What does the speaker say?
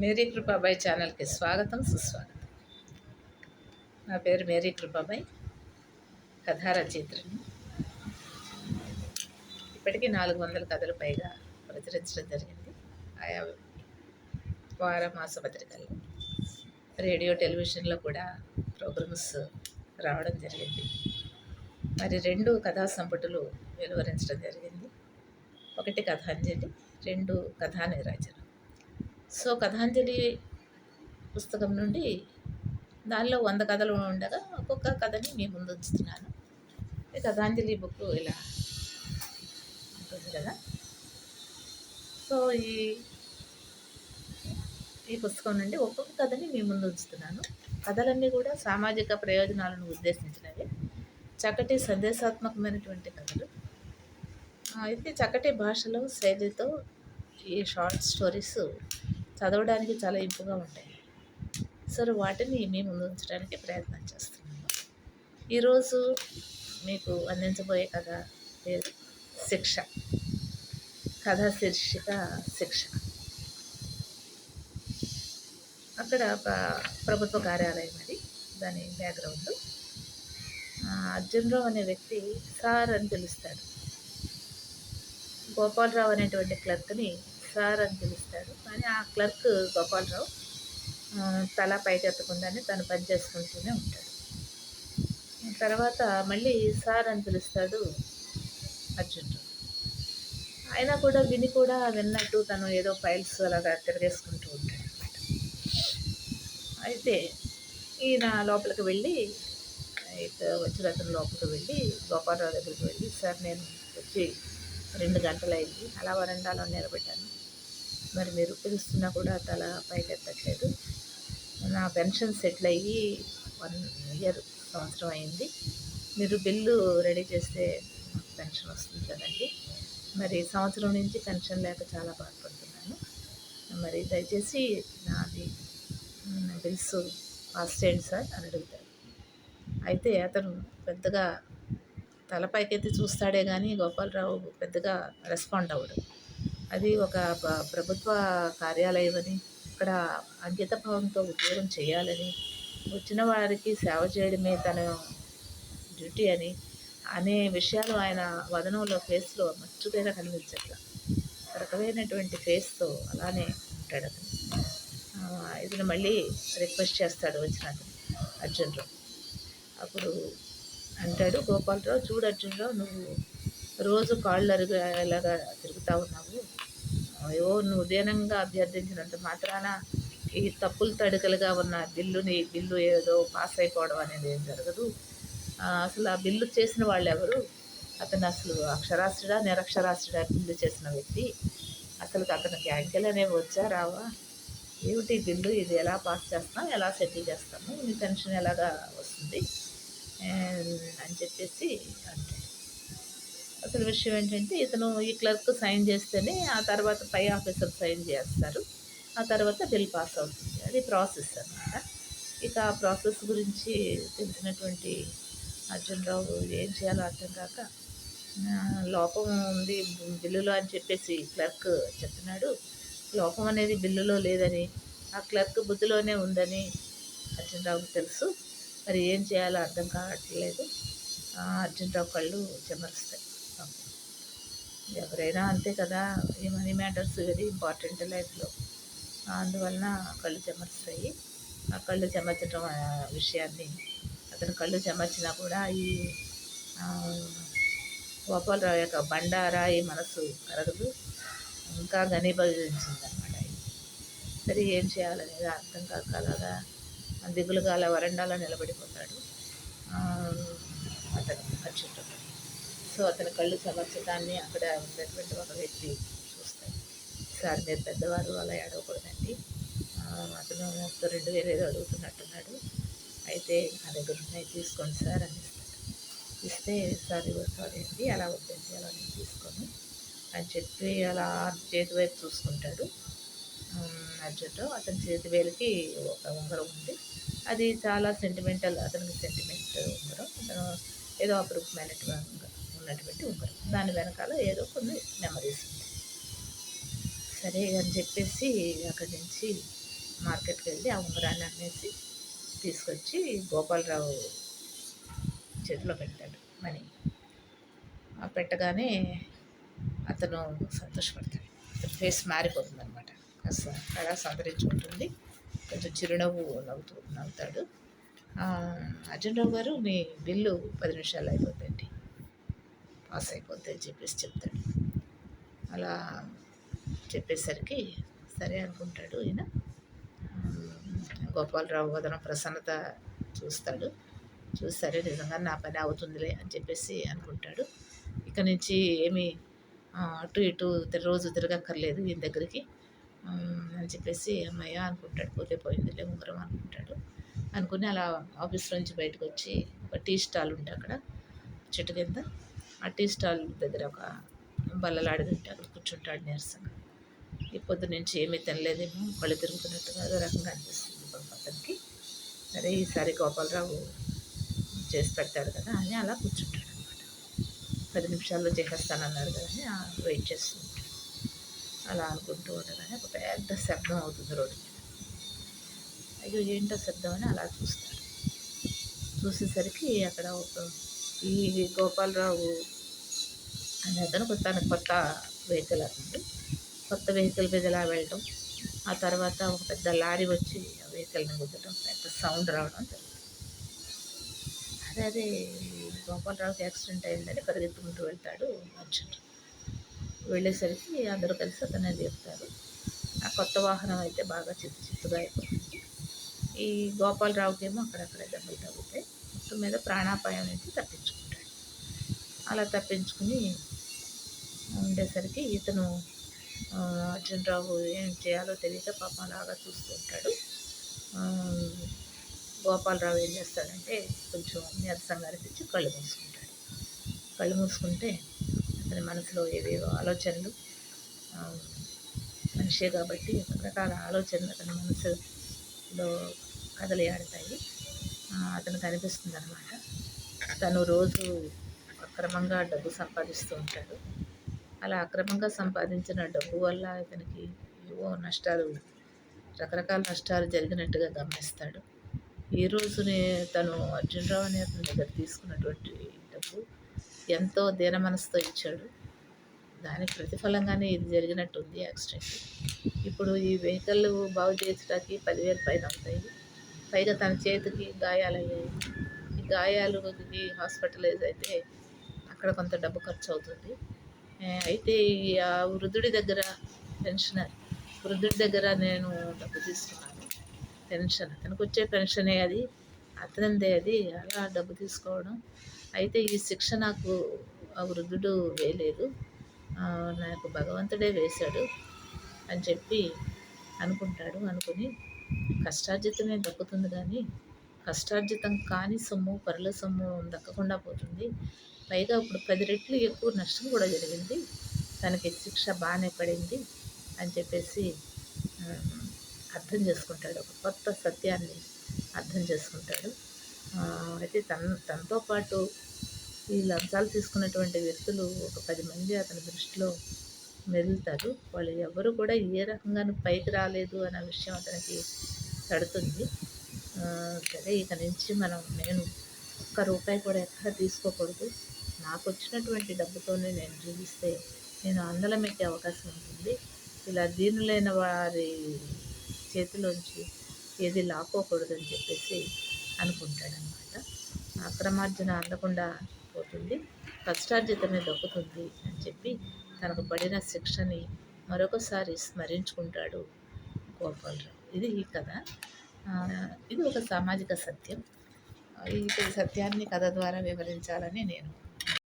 Mary Kripabai ఛానల్కి స్వాగతం సుస్వాగతం. నా పేరు మేరీ కృపాబాయ్ కథారచయిత్రిని ఇప్పటికీ నాలుగు వందల కథలు పైగా ప్రచురించడం జరిగింది. ఆయా వార మాస పత్రికల్లో రేడియో టెలివిజన్లో కూడా ప్రోగ్రామ్స్ రావడం జరిగింది. మరి రెండు కథా సంపుటులు వెలువరించడం జరిగింది. ఒకటి కథాంజలి రెండు కథానిరాజన సో కథాంజలి పుస్తకం నుండి దానిలో వంద కథలు ఉండగా ఒక్కొక్క కథని మీ ముందు ఉంచుతున్నాను. ఈ కథాంజలి బుక్ ఇలా ఉంటుంది కదా? సో ఈ ఈ పుస్తకం నుండి ఒక్కొక్క కథని మీ ముందు ఉంచుతున్నాను. కథలన్నీ కూడా సామాజిక ప్రయోజనాలను ఉద్దేశించినవి. చక్కటి సందేశాత్మకమైనటువంటి కథలు. అయితే చక్కటి భాషలో శైలితో ఈ షార్ట్ స్టోరీస్ చదవడానికి చాలా ఇంపుగా ఉంటాయి. సో వాటిని మీ ముందు ఉంచడానికి ప్రయత్నం చేస్తున్నాను. ఈరోజు మీకు అందించబోయే కథ పేరు శిక్ష. కథ శీర్షిక శిక్ష. అక్కడ ఒక ప్రభుత్వ కార్యాలయం అది దాని బ్యాక్గ్రౌండ్. అర్జున్రావు అనే వ్యక్తి సార్ అని పిలుస్తాడు. గోపాలరావు అనేటువంటి క్లర్క్ని సార్ అని పిలుస్తాడు కానీ ఆ క్లర్క్ గోపాలరావు తల పైకెత్తకుండానే తను పని చేసుకుంటూనే ఉంటాడు. తర్వాత మళ్ళీ సార్ అని పిలుస్తాడు అర్జునుడు అయినా కూడా విని కూడా విన్నట్టు తను ఏదో ఫైల్స్ అలాగా తిరగేసుకుంటూ ఉంటాడు అనమాట అయితే ఈయన లోపలికి వెళ్ళి అయితే వచ్చిన అతను లోపలికి వెళ్ళి గోపాలరావు దగ్గరికి వెళ్ళి సార్ నేను వచ్చి రెండు గంటలైంది. అలా వరండాలో నిలబెట్టాను మరి మీరు పిలుస్తున్నా కూడా తల పైకెత్తట్లేదు. నా పెన్షన్ సెటిల్ అయ్యి వన్ ఇయర్ సంవత్సరం అయింది. మీరు బిల్లు రెడీ చేస్తే పెన్షన్ వస్తుంది కదండి. మరి సంవత్సరం నుంచి పెన్షన్ లేక చాలా బాధపడుతున్నాను. మరి దయచేసి నాది బిల్స్ పాస్ చేయండి సార్ అని అడుగుతారు. అయితే అతను పెద్దగా తలపైకెత్తి చూస్తాడే కానీ గోపాలరావు పెద్దగా రెస్పాండ్ అవ్వడు. అది ఒక ప్రభుత్వ కార్యాలయం అని ఇక్కడ అంకితభావంతో ఉద్యోగం చేయాలని వచ్చిన వారికి సేవ చేయడమే తన డ్యూటీ అని అనే విషయాలు ఆయన వదనంలో ఫేస్లో మచ్చుకైనా కనిపించట్ల రకమైనటువంటి ఫేస్తో అలానే ఉంటాడు అతను. ఇతను మళ్ళీ రిక్వెస్ట్ చేస్తాడు వచ్చిన అతను అర్జున్రావు అప్పుడు అంటాడు గోపాలరావు చూడు అర్జున్రావు నువ్వు రోజు కాళ్ళు అరుగేలాగా తిరుగుతూ ఉన్నావు. అయ్యో నువ్వు దీనంగా అభ్యర్థించినంత మాత్రాన ఈ తప్పులు తడికలుగా ఉన్న బిల్లుని బిల్లు ఏదో పాస్ అయిపోవడం అనేది ఏం జరగదు. అసలు ఆ బిల్లు చేసిన వాళ్ళు ఎవరు అతను అసలు అక్షరాస్యుడా నిరక్షరాస్యుడా బిల్లు చేసిన వ్యక్తి. అసలు అతనికి అంకెలు అనేవి వచ్చా రావా? ఏమిటి బిల్లు? ఇది ఎలా పాస్ చేస్తాం ఎలా సెటిల్ చేస్తాము నీ పెన్షన్ ఎలాగా వస్తుంది? అని చెప్పేసి అంటే అసలు విషయం ఏంటంటే ఇతను ఈ క్లర్క్ సైన్ చేస్తేనే ఆ తర్వాత పై ఆఫీసర్ సైన్ చేస్తారు. ఆ తర్వాత బిల్ పాస్ అవుతుంది. అది ప్రాసెస్ అనమాట ఇక ఆ ప్రాసెస్ గురించి తెలిసినటువంటి అర్జునరావు ఏం చేయాలో అర్థం కాక లోపం ఉంది బిల్లులో అని చెప్పేసి క్లర్క్ చెప్తున్నాడు. లోపం అనేది బిల్లులో లేదని ఆ క్లర్క్ బుద్ధిలోనే ఉందని అర్జునరావుకి తెలుసు. మరి ఏం చేయాలో అర్థం కావట్లేదు. అర్జునరావు కళ్ళు చెమరుస్తాయి. ఎవరైనా అంతే కదా ఈ మనీ మ్యాటర్స్ వెరీ ఇంపార్టెంట్ లైఫ్లో. అందువలన కళ్ళు చెమరుస్తాయి ఆ కళ్ళు చెమర్చడం విషయాన్ని అతను కళ్ళు చెమర్చినా కూడా ఈ గోపాలరావు యొక్క బండారాయి మనసు కరగదు. ఇంకా ఘనీభవించిందనమాట సరే ఏం చేయాలనేది అర్థం కాక అలాగా దిగులుగా అలా వరండాలో నిలబడిపోతాడు. అతను అచ్యుత సో అతని కళ్ళు చమర్చడాన్ని అక్కడ ఉన్నటువంటి ఒక వ్యక్తి చూస్తాడు. సార్ మీరు పెద్దవారు అలా ఏడవకూడదండి. అతను రెండు వేలు ఏదో అడుగుతున్నట్టున్నాడు. అయితే నా దగ్గర ఉన్నాయి తీసుకోండి సార్ అని ఇస్తాడు. ఇస్తే సార్ సారీ అండి అలా వద్దండి అలా నేను తీసుకొని అని చెప్పి అలా చేతి వైపు చూసుకుంటాడు. అర్జున్తో అతని చేతి వేలకి ఒక ఉంగరం ఉంది. అది చాలా సెంటిమెంటల్ అతనికి సెంటిమెంట్ ఉంగరం. అతను ఏదో అపరూపమైనటువంటి ఉన్నటువంటి ఉంగరం దాని వెనకాల ఏదో కొన్ని మెమరీస్ ఉంటాయి. సరే అని చెప్పేసి అక్కడి నుంచి మార్కెట్కి వెళ్ళి ఆ ఉంగరాన్ని అమ్మేసి తీసుకొచ్చి గోపాలరావు చేతిలో పెట్టాడు మనీ. ఆ పెట్టగానే అతను సంతోషపడతాడు. అతని ఫేస్ మారిపోతుంది అనమాట కాస్త అలా సంతరించుకుంటుంది. కొంచెం చిరునవ్వు నవ్వుతూ నవ్వుతాడు. అర్జున్ రావు గారు మీ బిల్లు పది నిమిషాలు అయిపోతుంది పాస్ అయిపోద్ది అని చెప్పేసి చెప్తాడు. అలా చెప్పేసరికి సరే అనుకుంటాడు ఈయన. గోపాలరావు వదన ప్రసన్నత చూస్తాడు. చూసి సరే నిజంగా నా పని అవుతుందిలే అని చెప్పేసి అనుకుంటాడు. ఇక నుంచి ఏమి అటు ఇటు రోజు తిరగక్కర్లేదు ఈయన దగ్గరికి. అని చెప్పేసి అమ్మయ్య అనుకుంటాడు పోతే పోయిందిలే ఉంగరం అనుకుంటాడు. అనుకుని అలా ఆఫీస్ నుంచి బయటకు వచ్చి ఒక టీ స్టాల్ ఉంటే అక్కడ చెట్టు కింద ఆ టీ స్టాల్ దగ్గర ఒక బల్లలాడుతుంటాడు అక్కడ కూర్చుంటాడు నీరసంగా. ఈ పొద్దు నుంచి ఏమీ తినలేదేమో కళ్ళు తిరుగుతున్నట్టుగా అదో రకంగా అనిపిస్తుంది అతనికి. సరే ఈసారి గోపాలరావు చేసి పెడతాడు కదా అని అలా కూర్చుంటాడు అనమాట పది నిమిషాల్లో చేసేస్తానన్నాడు కదా అని వెయిట్ చేస్తూ ఉంటాడు. అలా అనుకుంటూ ఉండగానే ఒక పెద్ద శబ్దం అవుతుంది రోడ్డు మీద. అయ్యో ఏంటో శబ్దం అని అలా చూస్తాడు. చూసేసరికి అక్కడ ఒక ఈ గోపాలరావు అనే అతను తన కొత్త వెహికల్ అతను. కొత్త వెహికల్ మీద ఇలా వెళ్ళటం? ఆ తర్వాత ఒక పెద్ద లారీ వచ్చి ఆ వెహికల్ని గుద్దటం పెద్ద సౌండ్ రావడం జరుగుతుంది అదే అదే గోపాలరావుకి యాక్సిడెంట్ అయిందని పరిగెత్తుకుంటూ వెళ్తాడు అర్జున్. వెళ్ళేసరికి అందరూ కలిసి అతనే చెప్తారు ఆ కొత్త వాహనం అయితే బాగా చిత్తు చిత్తుగా అయిపోతుంది. ఈ గోపాలరావుకేమో అక్కడక్కడే అక్కడక్కడ దెబ్బలు తగ్గుతాయి. మొత్తం మీద ప్రాణాపాయం అనేది తప్పించుకుంటాడు. అలా తప్పించుకుని ఉండేసరికి ఇతను అర్జునరావు ఏం చేయాలో తెలియక పాపం అలాగా చూస్తూ ఉంటాడు. గోపాలరావు ఏం చేస్తాడంటే కొంచెం నీరసంగా అనిపించి కళ్ళు మూసుకుంటాడు. కళ్ళు మూసుకుంటే అతని మనసులో ఏవేవో ఆలోచనలు మనిషే కాబట్టి రకరకాల ఆలోచనలు అతని మనసులో కదలి ఆడతాయి అతను కనిపిస్తుంది అనమాట తను రోజు అక్రమంగా డబ్బు సంపాదిస్తూ ఉంటాడు. అలా అక్రమంగా సంపాదించిన డబ్బు వల్ల ఇతనికి ఏవో నష్టాలు రకరకాల నష్టాలు జరిగినట్టుగా గమనిస్తాడు. ఈ రోజునే తను అర్జునరావు అనే అతని దగ్గర తీసుకున్నటువంటి డబ్బు ఎంతో దీన మనసుతో ఇచ్చాడు. దానికి ప్రతిఫలంగానే ఇది జరిగినట్టుంది యాక్సిడెంట్. ఇప్పుడు ఈ వెహికల్ బాగు చేసడానికి పదివేలు పైన అవుతాయి. పైగా తన చేతికి గాయాలయ్యాయి. ఈ గాయాలకి హాస్పిటలైజ్ అయితే అక్కడ కొంత డబ్బు ఖర్చు అవుతుంది అయితే ఆ వృద్ధుడి దగ్గర పెన్షనర్ వృద్ధుడి దగ్గర నేను డబ్బు తీసుకున్నాను. పెన్షన్ అతనికి వచ్చే పెన్షనే అది అతనిదే అది అలా డబ్బు తీసుకోవడం. అయితే ఈ శిక్ష నాకు ఆ వృద్ధుడు వేయలేదు. నాకు భగవంతుడే వేశాడు అని చెప్పి అనుకుంటాడు అనుకుని కష్టార్జితమే దక్కుతుంది కానీ కష్టార్జితం కాని సొమ్ము పరుల సొమ్ము దక్కకుండా పోతుంది. పైగా ఇప్పుడు పది రెట్లు ఎక్కువ నష్టం కూడా జరిగింది. తనకి శిక్ష బాగానే పడింది అని చెప్పేసి అర్థం చేసుకుంటాడు. ఒక కొత్త సత్యాన్ని అర్థం చేసుకుంటాడు. అయితే తన తనతో పాటు ఈ లంచాలు తీసుకున్నటువంటి వ్యక్తులు ఒక పది మంది అతని దృష్టిలో మెదులుతారు. వాళ్ళు ఎవరు కూడా ఏ రకంగా పైకి రాలేదు అన్న విషయం అతనికి తడుతుంది. సరే ఇక నుంచి మనం నేను ఒక్క రూపాయి కూడా ఎక్కడ తీసుకోకూడదు. నాకు వచ్చినటువంటి డబ్బుతోనే నేను జీవిస్తే నేను అందలం ఎక్కే అవకాశం ఉంటుంది. ఇలా దీనులైన వారి చేతిలోంచి ఏది లాక్కోకూడదని చెప్పేసి అనుకుంటాడనమాట అక్రమార్జన అందకుండా పోతుంది. కష్టార్జితమే దొక్కుతుంది అని చెప్పి తనకు పడిన శిక్షని మరొకసారి స్మరించుకుంటాడు గోపాలరావు. ఇది ఈ కథ. ఇది ఒక సామాజిక సత్యం. ఈ సత్యాన్ని కథ ద్వారా వివరించాలని నేను